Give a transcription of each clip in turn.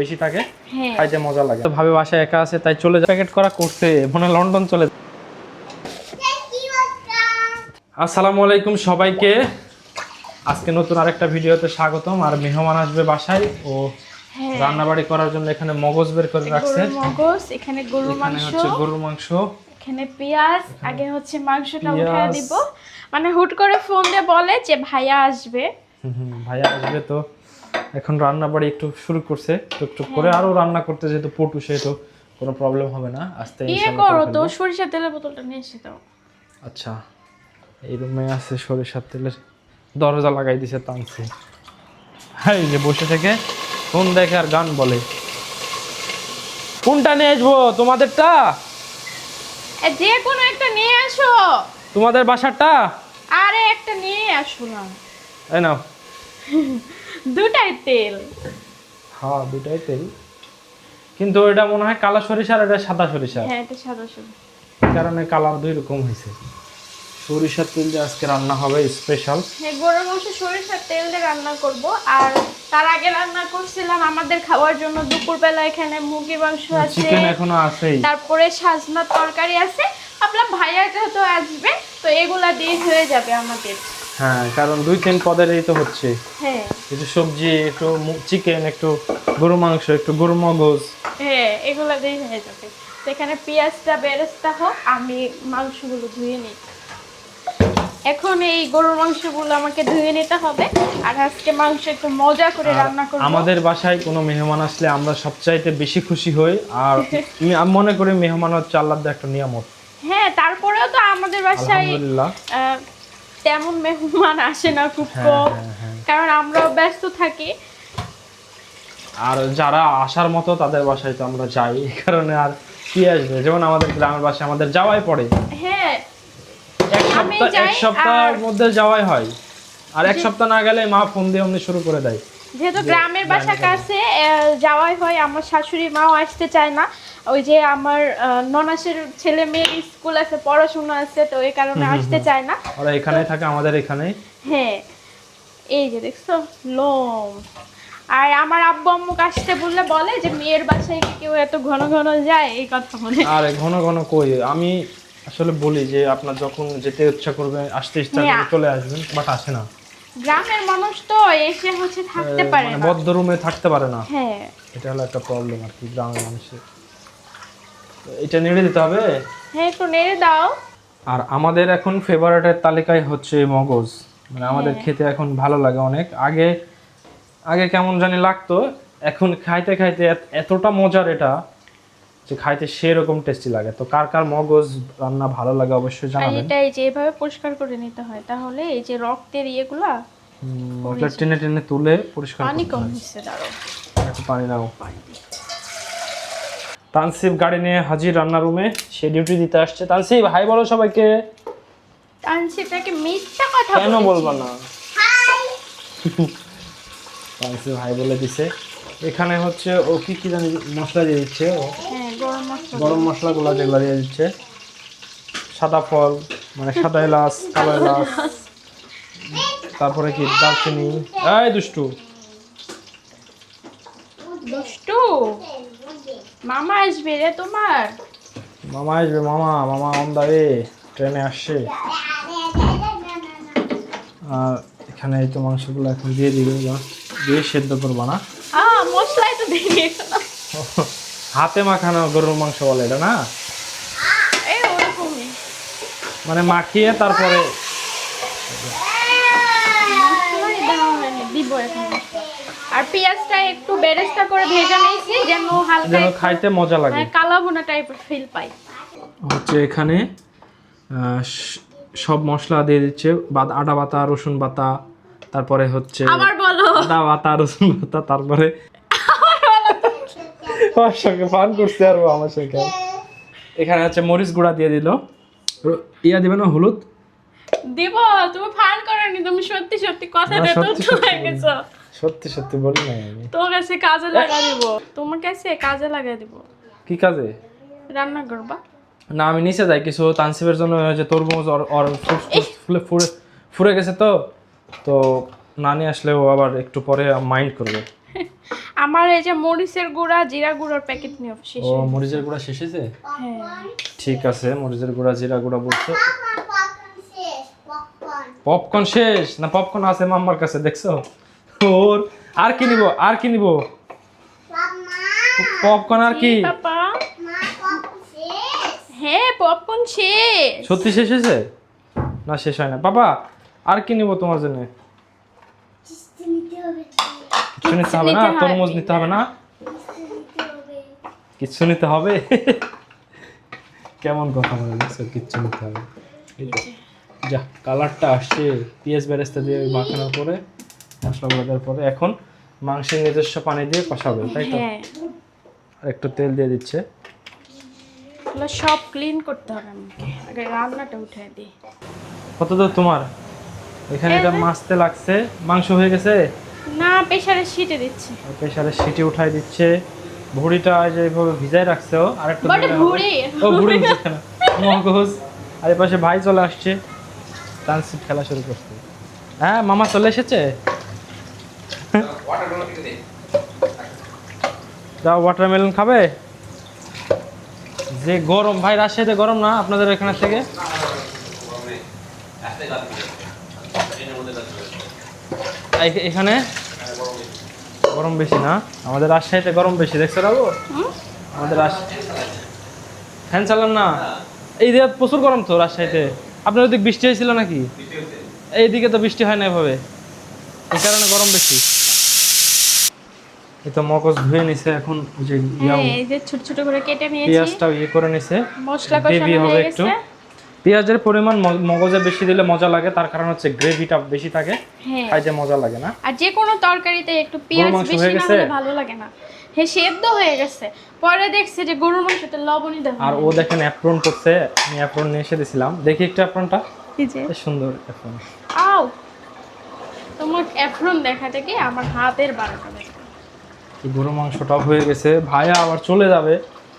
বেশি থাকে হ্যাঁ। খাইতে মজা লাগে। তো ভাবে বাসায় একা আছে তাই চলে যায় প্যাকেট করা করতে মনে লন্ডন চলে আসসালামু আলাইকুম সবাইকে। আজকে নতুন আরেকটা ভিডিওতে স্বাগতম। আর মেহমান আসবে বাসায়। ও হ্যাঁ। রান্নাবাড়ি করার জন্য এখানে মগজ বের করে রাখছে। মগজ এখানে গরুর মাংস। হচ্ছে গরুর মাংস। এখানে পেঁয়াজ আগে হচ্ছে মাংসটা উঠায়। দিব মানে হুট করে ফোন দিয়ে বলে যে ভাইয়া আসবে। ভাইয়া আসবে তো। এখন রান্না বাড়ি একটু শুরু করছে টুকটুক করে। আরও রান্না করতে যেহেতু পটু সেহেতু কোনো প্রবলেম হবে না। আস্তে ইয়ে করো তো সরিষার তেলের বোতলটা নিয়ে এসে দাও। আচ্ছা এই রুমে আছে সরিষার তেলের দরজা লাগাই দিছে টানছে। হ্যাঁ এই যে বসে থেকে ফোন দেখে আর গান বলে। কোনটা নিয়ে আসব? তোমাদেরটা? যে কোনো একটা নিয়ে আসো। তোমাদের বাসারটা? আরে একটা নিয়ে আসো না এই নাও। দুটাই তেল। হ্যাঁ দুটাই তেল। কিন্তু এটা মনে হয় কালো সরিষা আর এটা সাদা সরিষা হ্যাঁ এটা সাদা এই কারণে কালার দুই রকম হয়েছে। সরিষার তেল দিয়ে আজকে রান্না হবে স্পেশাল হ্যাঁ গরুর মাংস সরিষার তেল দিয়ে রান্না করব। আর তার আগে রান্না করছিলাম আমাদের খাওয়ার জন্য দুপুরবেলা এখানে মুরগির মাংস আছে। চিকেন এখনও আছেই। তারপরে সাজনা তরকারি আছে। আপনার ভাইয়া যেহেতু আসবে তো এগুলা দিয়ে হয়ে যাবে আমাদের। হ্যাঁ কারণ দুই তিন পদের এই তো হচ্ছে। হ্যাঁ। একটু সবজি একটু চিকেন একটু গরু মাংস একটু গরু মগজ। হ্যাঁ এগুলা দিয়ে হয়ে যাবে। তো এখানে পেঁয়াজটা বেরেস্তা হোক আমি মাংসগুলো ধুয়ে নিই। এখন এই গরুর মাংসগুলো আমাকে ধুয়ে নিতে হবে। আর আজকে মাংস একটু মজা করে রান্না করব। আমাদের বাসায় কোনো মেহমান আসলে আমরা সবচাইতে বেশি খুশি হই। আর আমি- মনে করি মেহমান হচ্ছে আল্লাহর একটা নিয়ামত। হ্যাঁ তারপরেও তো আমাদের বাসায় আলহামদুলিল্লাহ। তেমন মেহমান আসে না খুব হ্যাঁ, কম। হ্যাঁ, হ্যাঁ। কারণ আমরাও ব্যস্ত থাকি। আর যারা আসার মতো তাদের বাসায় তো আমরা যাই এই কারণে আর কি আসবে? যেমন আমাদের গ্রামের বাসায় আমাদের যাওয়াই পড়ে। হ্যাঁ এক সপ্তাহ এক সপ্তাহের মধ্যে যাওয়াই হয়। আর এক সপ্তাহ না গেলে মা ফোন দিয়ে অমনি শুরু করে দেয়। যেহেতু গ্রামের বাসা কাছে যাওয়াই হয় আমার শাশুড়ি মাও আসতে চায় না। ওই যে আমার ননাসের ছেলে মেয়ের স্কুল আছে পড়াশোনা আছে তো এই কারণে আসতে চায় না। ওরা এখানেই থাকে আমাদের এখানেই। হ্যাঁ। এই যে দেখছ লোম। আর আমার আব্বু আম্মুকে আসতে বললে বলে যে মেয়ের বাসায় কি কেউ এত ঘন ঘন যায়? এই কথা মনে আর ঘন ঘন কই? আমি আসলে বলি যে আপনার যখন যেতে ইচ্ছা করবে আসতে ইচ্ছা করবে হ্যাঁ। চলে আসবেন বাট আসে না। গ্রামের মানুষ তো এসে হচ্ছে থাকতে পারে মানে না। বদ্ধ রুমে থাকতে পারে না। হ্যাঁ। এটা হলো একটা প্রবলেম আর কি গ্রামের মানুষের। এটা নেড়ে দিতে হবে? হ্যাঁ একটু নেড়ে দাও। আর আমাদের এখন ফেভারিটের তালিকায় হচ্ছে মগজ। মানে আমাদের হ্যাঁ। খেতে এখন ভালো লাগে অনেক। আগে আগে কেমন জানি লাগতো এখন খাইতে খাইতে এতটা মজার এটা। যে খাইতে সেরকম টেস্টি লাগে। তো কার কার মগজ রান্না ভালো লাগে অবশ্যই জানাবেন। এটা এই যে এভাবে পরিষ্কার করে নিতে হয় তাহলে এই যে রক্তের ইয়েগুলা ওটা টেনে টেনে তুলে পরিষ্কার পানি কম হচ্ছে দাঁড়ো একটু পানি নাও। তানসিব গাড়ি নিয়ে হাজির রান্না রুমে সে ডিউটি দিতে আসছে। তানসিব হাই বলো সবাইকে। তানসিটাকে মিথ্যা কথা কেন বলব না? তানসিব হাই বলে দিছে। এখানে হচ্ছে ও কি কি জানি মশলা দিয়ে দিচ্ছে ও। হ্যাঁ। গরম মশলা গরম মশলাগুলো যেগুলো দিয়ে দিচ্ছে। সাদা ফল মানে সাদা এলাচ কালো এলাচ তারপরে কি দারচিনি। এই দুষ্টু। দুষ্টু? মামা আসবে রে তোমার। মামা আসবে মামা মামা আমদারে ট্রেনে আসছে। আর এখানে এই তো মাংসগুলো এখন দিয়ে দিবে দিয়ে সেদ্ধ করব না? মশলাই তো এখনও হাতে মাখানো গরুর মাংস বলে এটা না? মানে মাখিয়ে তারপরে আর পেঁয়াজটা একটু বেরেস্তা করে ভেজে নিয়েছি যেন হালকা যেন খাইতে মজা লাগে। হ্যাঁ, কালা ভুনা টাইপের ফিল পাই। হচ্ছে এখানে সব মশলা দিয়ে দিচ্ছে। বাদ আদা বাতা রসুন বাতা তারপরে হচ্ছে আবার বলো। আদা রসুন তারপরে আমার সঙ্গে ফান করতে পারব আমার সঙ্গে এখানে হচ্ছে মরিচ গুঁড়া দিয়ে দিল। ইয়া দিবে না হলুদ? দিব তুমি ফান করনি তুমি সত্যি সত্যি কথাটা না, তো সত্যি হয়ে গেছো সত্যি সত্যি বলি না আমি। তোর কাছে কাজে লাগা দিব। তোমার কাছে কাজে লাগা দিব। কি কাজে? রান্না করবা? না আমি নিচে যাই কিছু তানসিবের জন্য যে তরমুজ ফুস- ফুস- ফুলে ফুরে ফুরে গেছে তো। তো না নিয়ে আসলে ও আবার একটু পরে মাইন্ড করবে। আমার এই যে মরিচের গুঁড়া জিরা গুঁড়ার প্যাকেট নিয়ে শেষ ও মরিচের গুঁড়া শেষ হয়েছে? হ্যাঁ। ঠিক আছে মরিচের গুঁড়া জিরা গুঁড়া বলছো। পপকর্ন শেষ? না পপকর্ন আছে মাম্মার কাছে দেখছ? ওর আর কি নিব আর কি নিব? পপকর্ন আর কি? পাপা। পপকর্ন শেষ হ্যাঁ পপকর্ন শেষ। সত্যি শেষ হয়েছে? না শেষ হয় না। বাবা আর কি নিব তোমার জন্য? কিছু নিতে হবে না। তরমুজ নিতে হবে না। কিচ্ছু নিতে হবে। কেমন কথা বলে দিচ্ছ কিচ্ছু নিতে হবে। যা কালারটা আসছে পেঁয়াজ বেরেস্তা দিয়ে ওই মাখানোর পরে মশলাগুলো দেওয়ার পরে এখন মাংসের নিজস্ব পানি দিয়ে কষাবে তাই তো? হ্যাঁ। আর একটু তেল দিয়ে দিচ্ছে। সব ক্লিন করতে হবে আমাকে। আগে রান্নাটা উঠাই দিই। কত দূর তোমার? এখানে এটা মাছতে লাগছে। মাংস হয়ে গেছে? প্রেশারে সিটে দিচ্ছি। প্রেশারে সিটি উঠাই দিচ্ছে। ভুড়িটা যে এইভাবে ভিজাই রাখছে আর একটু। ভুঁড়ি। ও ভুড়ি মগজ। আর পাশে ভাই চলে আসছে। তানসিব খেলা শুরু করছে হ্যাঁ মামা চলে এসেছে? যাও ওয়াটারমেলন খাবে? যে গরম ভাই রাজশাহীতে গরম না আপনাদের এখানে থেকে? এখানে? গরম বেশি না? আমাদের রাজশাহীতে গরম বেশি দেখছ রাবু আমাদের রাজশাহী ফ্যান চালান না? এই দিকে প্রচুর গরম তো রাজশাহীতে। আপনার ওদিক বৃষ্টি হয়েছিল নাকি? এইদিকে তো বৃষ্টি হয় না এভাবে। এই কারণে গরম বেশি। এই তো মগজ ধুয়ে নিছে এখন যে হ্যাঁ এই যে ছোট ছোট করে কেটে নিয়েছি। পেঁয়াজটাও ইয়ে করে নিছে। মশলা কষানো হয়ে গেছে। পেঁয়াজের পরিমাণ মগজে বেশি দিলে মজা লাগে তার কারণ হচ্ছে গ্রেভিটা বেশি থাকে হ্যাঁ। খাইতে মজা লাগে না। আর যে কোনো তরকারিতে একটু পেঁয়াজ বেশি না হলে ভালো লাগে না। হ্যাঁ সেদ্ধ হয়ে গেছে। পরে দেখছে যে গরুর মাংসতে লবণই দেওয়া আর ও দেখেন অ্যাপ্রন করছে আমি অ্যাপ্রন নিয়ে এসে দিছিলাম। দেখি একটু অ্যাপ্রনটা এই যে? সুন্দর অ্যাপ্রন আও! তোমার এফরন দেখাতে কি আমার হাতের বারোটা বেজে গেল। কি গরু মাংসটাও হয়ে গেছে। ভাইয়া আবার চলে যাবে।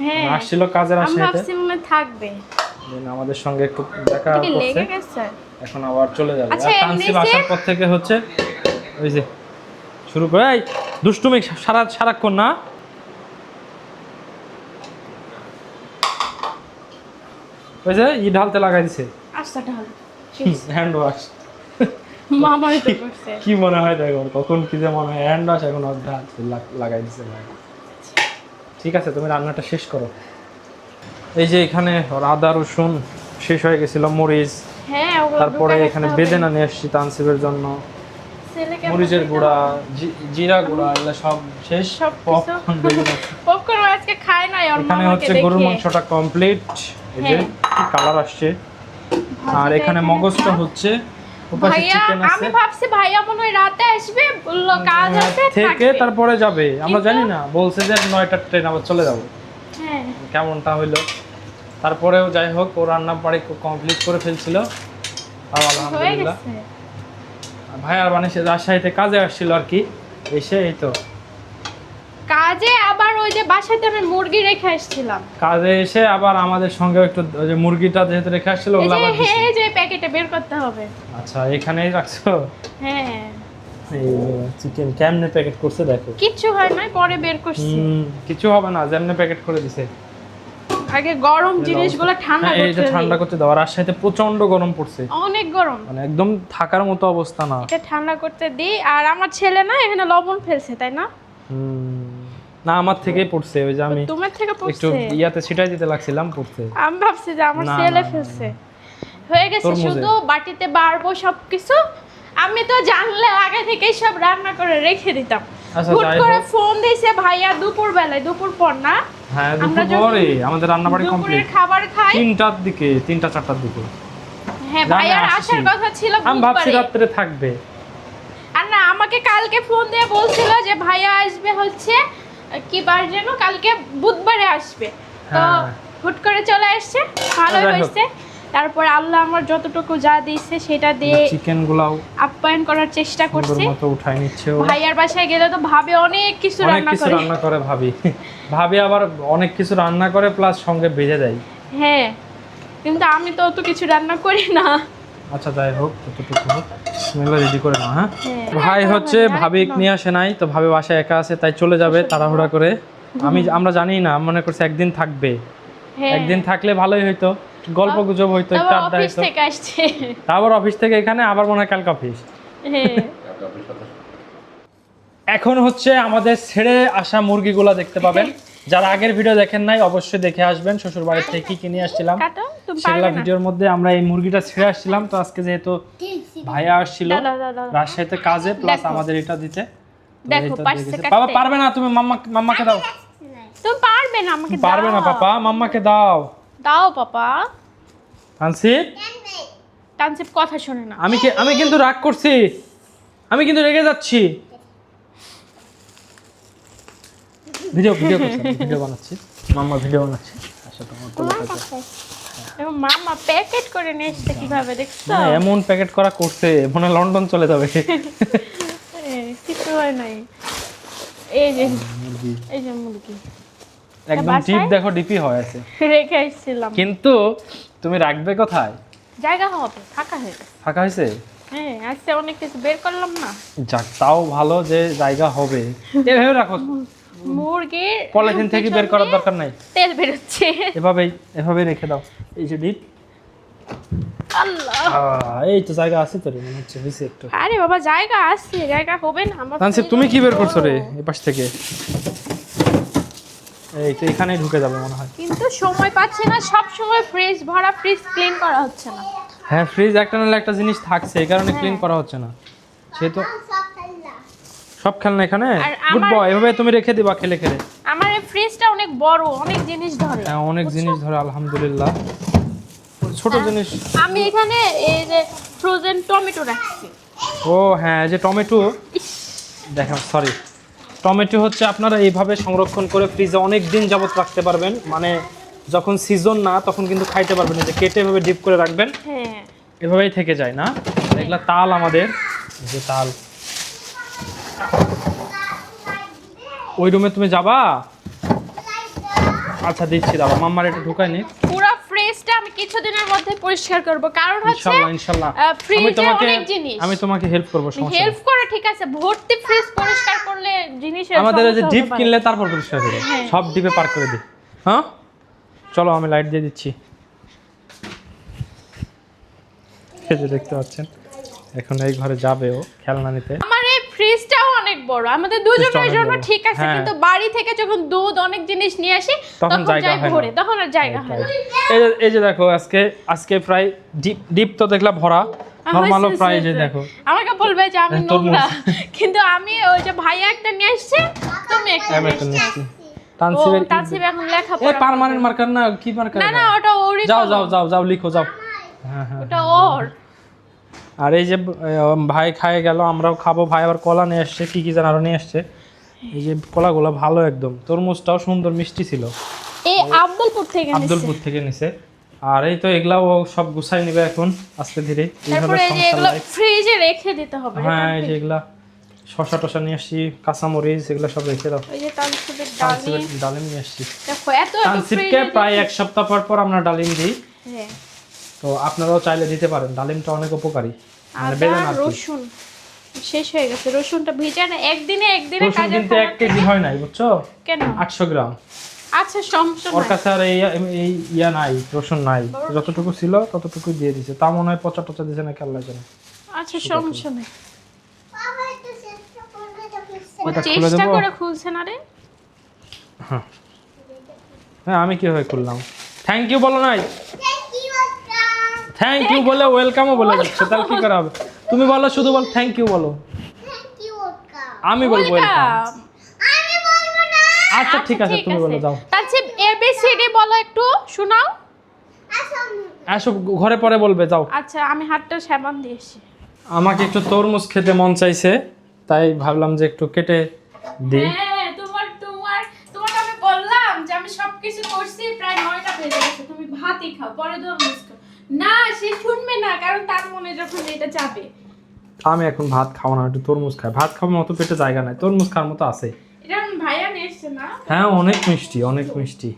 হ্যাঁ। আসছিল কাজের আমি আসিতে থাকবে আমাদের সঙ্গে একটু দেখা করছে। এখন আবার চলে যাবে। আচ্ছা, আর তানসিব আসার পর থেকে হচ্ছে ওই যে শুরু করে। এই দুষ্টুমি সারা সারাক্ষণ না। ওই যে ই ঢালতে লাগাই দিছে। আচ্ছা ঢাল। হ্যান্ড ওয়াশ কি মনে হয় দেখো কখন কি যে মনে হয় হ্যান্ড ওয়াশ এখন ঢালতে লাগাই দিছে ঠিক আছে তুমি রান্নাটা শেষ করো। এই যে এখানে আদা রসুন শেষ হয়ে গেছিল মরিচ। হ্যাঁ তারপরে এখানে বেদেনা নিয়ে এসছি তানসিবের জন্য। মরিচের গুঁড়া জিরা গুঁড়া এগুলো সব শেষ। সব পপকর্ন আজকে খায় নাই এখানে হচ্ছে গরুর মাংসটা কমপ্লিট এই যে হ্যাঁ। কালার আসছে। আর এখানে মগজটা হচ্ছে। আমি ভাবছি ভাইয়া মনে হয় রাতে আসবে বলল কাজ আছে থেকে তারপরে যাবে। আমরা জানি না বলছে যে নয়টার ট্রেন আবার চলে যাব। কেমনটা হইল? তারপরেও যাই হোক ও রান্না বাড়ি কমপ্লিট করে ফেলছিল। তাও আলহামদুলিল্লাহ। ভাই আর মানে সে রাজশাহীতে কাজে আসছিল আর কি? এসে এই তো। কাজে আবার ওই যে বাসাতে আমি মুরগি রেখে আসছিলাম। কাজে এসে আবার আমাদের সঙ্গে একটু ওই যে মুরগিটা যেহেতু রেখে আসছিল ওগুলো আবার হ্যাঁ এই যে প্যাকেটে বের করতে হবে। আচ্ছা এখানেই রাখছো? হ্যাঁ। এই চিকেন কেমনে প্যাকেট করছে দেখো। কিচ্ছু হয় না পরে বের করছি। কিছু হবে না যেমনে প্যাকেট করে দিছে। আগে গরম জিনিসগুলো ঠান্ডা হ্যাঁ, এইটা করতে ঠান্ডা করতে দাও রাজশাহীতে প্রচণ্ড গরম পড়ছে। অনেক গরম। মানে একদম থাকার মতো অবস্থা না। এটা ঠান্ডা করতে দিই আর আমার ছেলে না এখানে লবণ ফেলছে তাই না? হুম, না আমার থেকেই পড়ছে ওই যে আমি তোমার থেকে একটু ইয়াতে ছিটাই দিতে লাগছিলাম পড়ছে। আমি ভাবছি যে আমার ছেলে ফেলছে। হয়ে গেছে শুধু বাটিতে বাড়বো সবকিছু আমি তো জানলে আগে থেকেই সব রান্না করে রেখে দিতাম। আচ্ছা হুট করে ফোন দিয়েছে ভাইয়া দুপুর বেলায় দুপুর পর না? হ্যাঁ দুপুর পরে আমাদের রান্নাবাড়ি কমপ্লিট খাবার খাই। তিনটার দিকে তিনটা চারটার দিকে। হ্যাঁ ভাইয়ার আসার কথা ছিল আমি ভাবছি রাত্রে থাকবে। আর না আমাকে কালকে ফোন দিয়ে বলছিল যে ভাইয়া আসবে হচ্ছে কি বার যেন কালকে বুধবারে আসবে। তো হ্যাঁ। হুট করে চলে আসছে ভালোই হয়েছে। তারপর আল্লাহ আমার যতটুকু যা দিয়েছে সেটা দিয়ে চিকেন গুলাও আপ্যায়ন করার চেষ্টা করছি। মতো উঠাই নিচ্ছে ভাইয়ার বাসায় গেলে তো ভাবে অনেক কিছু অনেক রান্না কিছু করে। রান্না করে ভাবি। ভাবি আবার অনেক কিছু রান্না করে প্লাস সঙ্গে ভেজে দেয়। হ্যাঁ কিন্তু আমি তো অত কিছু রান্না করি না। আচ্ছা যাই হোক যতটুকু হোক এগুলো রেডি করে নাও হ্যাঁ? হ্যাঁ। ভাই হচ্ছে ভাবিক নিয়ে আসে নাই তো ভাবি বাসায় একা আছে তাই চলে যাবে তাড়াহুড়া করে। আমি আমরা জানি না মনে করছি একদিন থাকবে। হ্যাঁ। একদিন থাকলে ভালোই হইতো। গল্প গুজব হইতো একটু আড্ডা অফিস থেকে আসছে। তারপর অফিস থেকে এখানে আবার মনে হয় কালকে অফিস হ্যাঁ। এখন হচ্ছে আমাদের ছেড়ে আসা মুরগিগুলো দেখতে পাবেন। যারা আগের ভিডিও দেখেন নাই অবশ্যই দেখে আসবেন। শ্বশুর বাড়ি থেকে কি কিনে আসছিলাম। সেগুলা ভিডিওর মধ্যে আমরা এই মুরগিটা ছেড়ে আসছিলাম। তো আজকে যেহেতু ভাইয়া আসছিল। রাজশাহীতে কাজে প্লাস আমাদের এটা দিতে। দেখো। বাবা পারবে না তুমি? মাম্মা মাম্মাকে দাও। তুমি পারবে না আমাকে পারবে না। পাপা। মাম্মাকে দাও। দাও পাপা। আনসিপ তানসিপ কথা শোনে না। আমি আমি কিন্তু রাগ করছি। আমি কিন্তু রেগে যাচ্ছি। ভিডিও ভিডিও করছি ভিডিও বানাচ্ছি। মাম্মা ভিডিও বানাচ্ছি। আচ্ছা তোমার কোলে থাকবে। এবং মামা প্যাকেট করে নিয়ে এসছে কীভাবে দেখছ? এমন প্যাকেট করা করছে মনে হয় লন্ডন চলে যাবে। কিছু হয় নাই। এই যে এই যে মুরগি। একদম? ডিপ দেখো ডিপি হয়ে আছে। রেখে এসেছিলাম কিন্তু তুমি রাখবে কোথায়? জায়গা হবে ফাঁকা হয়ে গেছে। ফাঁকা হয়েছে? হ্যাঁ আজকে অনেক কিছু বের করলাম না। যাক তাও ভালো যে জায়গা হবে। এভাবে রাখো। মুরগির পলিথিন থেকে বের করার দরকার নাই। তেল বেরোচ্ছে। এভাবেই এভাবেই রেখে দাও। এই যে ডিপ আল্লাহ। এই তো জায়গা আছে তো রে মনে হচ্ছে হয়েছে একটু। আরে বাবা জায়গা আছে জায়গা হবে না আমার তুমি কি বের করছ রে এ পাশ থেকে? এই তো এখানেই ঢুকে যাবে মনে হয়। কিন্তু সময় পাচ্ছি না সব সময় ফ্রিজ ভরা ফ্রিজ ক্লিন করা হচ্ছে না। হ্যাঁ ফ্রিজ একটা নাহলে একটা জিনিস থাকছে এই কারণে ক্লিন করা হচ্ছে না। সে তো সব খেলনা। এখানে? গুড বয় এভাবে তুমি রেখে দিবা খেলে খেলে। আমার এই ফ্রিজটা অনেক বড় অনেক জিনিস ধরে। হ্যাঁ অনেক জিনিস ধরে আলহামদুলিল্লাহ। ছোট জিনিস। আমি এখানে এই যে ফ্রোজেন টমেটো রাখছি। ও হ্যাঁ এই যে টমেটো দেখেন সরি টমেটো হচ্ছে আপনারা এইভাবে সংরক্ষণ করে ফ্রিজে অনেক দিন যাবত রাখতে পারবেন। মানে যখন সিজন না তখন কিন্তু খাইতে পারবেন যে কেটে এভাবে ডিপ করে রাখবেন। হ্যাঁ। এভাবেই থেকে যায় না? এগুলা তাল আমাদের। যে তাল। ওই রুমে তুমি যাবা? আচ্ছা দিচ্ছি দাদা মাম্মার এটা ঢুকাই নি কিছুদিনের মধ্যে পরিষ্কার করব। কারণ হচ্ছে ইনশাল্লাহ আহ, ফ্রিজে আমি তোমাকে অনেক জিনিস। আমি তোমাকে হেল্প করব সমস্যা নেই। হেল্প করে ঠিক আছে। ভর্তি ফ্রিজ পরিষ্কার করলে জিনিসের আমাদের যে ডিপ কিনলে তারপর পরিষ্কার করে হ্যাঁ। সব ডিপে পার করে দিই। হ্যাঁ? চলো আমি লাইট দিয়ে দিচ্ছি। এই যে দেখতে পাচ্ছেন এখন এই ঘরে যাবে ও খেলনা নিতে আমার এই ফ্রিজটাও অনেক বড়। আমাদের দুজনের জন্য ঠিক আছে হ্যাঁ। কিন্তু বাড়ি থেকে যখন দুধ অনেক জিনিস নিয়ে আসি তখন জায়গা ভরে তখন আর জায়গা হয় এই যে দেখো আজকে আজকে প্রায় ডিপ ডিপ তো দেখলাম ভরা দেখো। আমাকে বলবে যে আমি হ্যাঁ, নোংরা কিন্তু আমি ওই যে ভাইয়া একটা নিয়ে আসছে তুমি একটা নিয়ে আসছো। তানসিবের তানসিব এখন এ পার্মানেন্ট মার্কার না কি মার্কার না না ওটা ওরই যাও যাও যাও যাও লিখো যাও। হ্যাঁ হ্যাঁ ওটা ওর। আর এই যে ভাই খায় গেল আমরাও খাব। ভাই আবার কলা নিয়ে আসছে কি কি যেন আরও নিয়ে আসছে। এই যে কলাগুলো ভালো একদম। তরমুজটাও সুন্দর মিষ্টি ছিল। আব্দুলপুর থেকে আব্দুলপুর থেকে নিছে। আর এই তো এগুলাও সব গুছাই নিবে এখন আস্তে ধীরে। ফ্রিজে রেখে দিতে হবে হ্যাঁ এই যে এগুলা শশা টশা নিয়ে আসছি কাঁচামরিচ এগুলো সব রেখে দাও। ডালিম। নিয়ে আসছি। দেখো এত প্রায় এক সপ্তাহ পর পর আমরা ডালিম দিই। হ্যাঁ। তো আপনারাও চাইলে দিতে পারেন ডালিমটা অনেক উপকারী। মানে আদা রসুন শেষ হয়ে গেছে রসুনটা ভিজে না একদিনে একদিনে কাজে কিন্তু এক কেজি হয় নাই বুঝছ? কেন? আটশো গ্রাম। আচ্ছা সমস্যা ওর কাছে আর এই এই ইয়া নাই রসুন নাই। যতটুকু ছিল ততটুকুই দিয়ে দিছে। তা মনে হয় পচা টচা দিছে না কেল্লা যেন আচ্ছা সমস্যা নেই চেষ্টা? করে খুলছে না রে। হ্যাঁ। আমি কীভাবে করলাম থ্যাংক ইউ বলো নাই। থ্যাংক ইউ বলে ওয়েলকামও বলে যাচ্ছে তাহলে কি করা হবে? তুমি বলো শুধু বল থ্যাংক ইউ বলো। আমি বলব ওয়েলকাম ওয়েলকাম আমি বলব না। আচ্ছা ঠিক আছে তুমি বলো যাও। তারপর এবিসিডি বলো একটু শোনাও। আসো। ঘরে পরে বলবে যাও। আচ্ছা আমি হাতটা সাবান দিয়েছি আমাকে একটু তরমুজ খেতে মন চাইছে তাই ভাবলাম যে একটু কেটে দিই। হ্যাঁ তোমার তোমার তোমাকে আমি বললাম যে আমি সবকিছু করছি প্রায় নয়টা বেজে গেছে। তুমি ভাতই খাও পরে তো মিস করো না সে শুনবে না কারণ তার মনে যখন এটা চাপে আমি এখন ভাত খাব না একটু তরমুজ খাই। ভাত খাওয়ার মতো পেটে জায়গা নাই তরমুজ খাওয়ার মতো আছে। এটা ভাইয়া নিয়ে এসছে না? হ্যাঁ অনেক মিষ্টি অনেক মিষ্টি।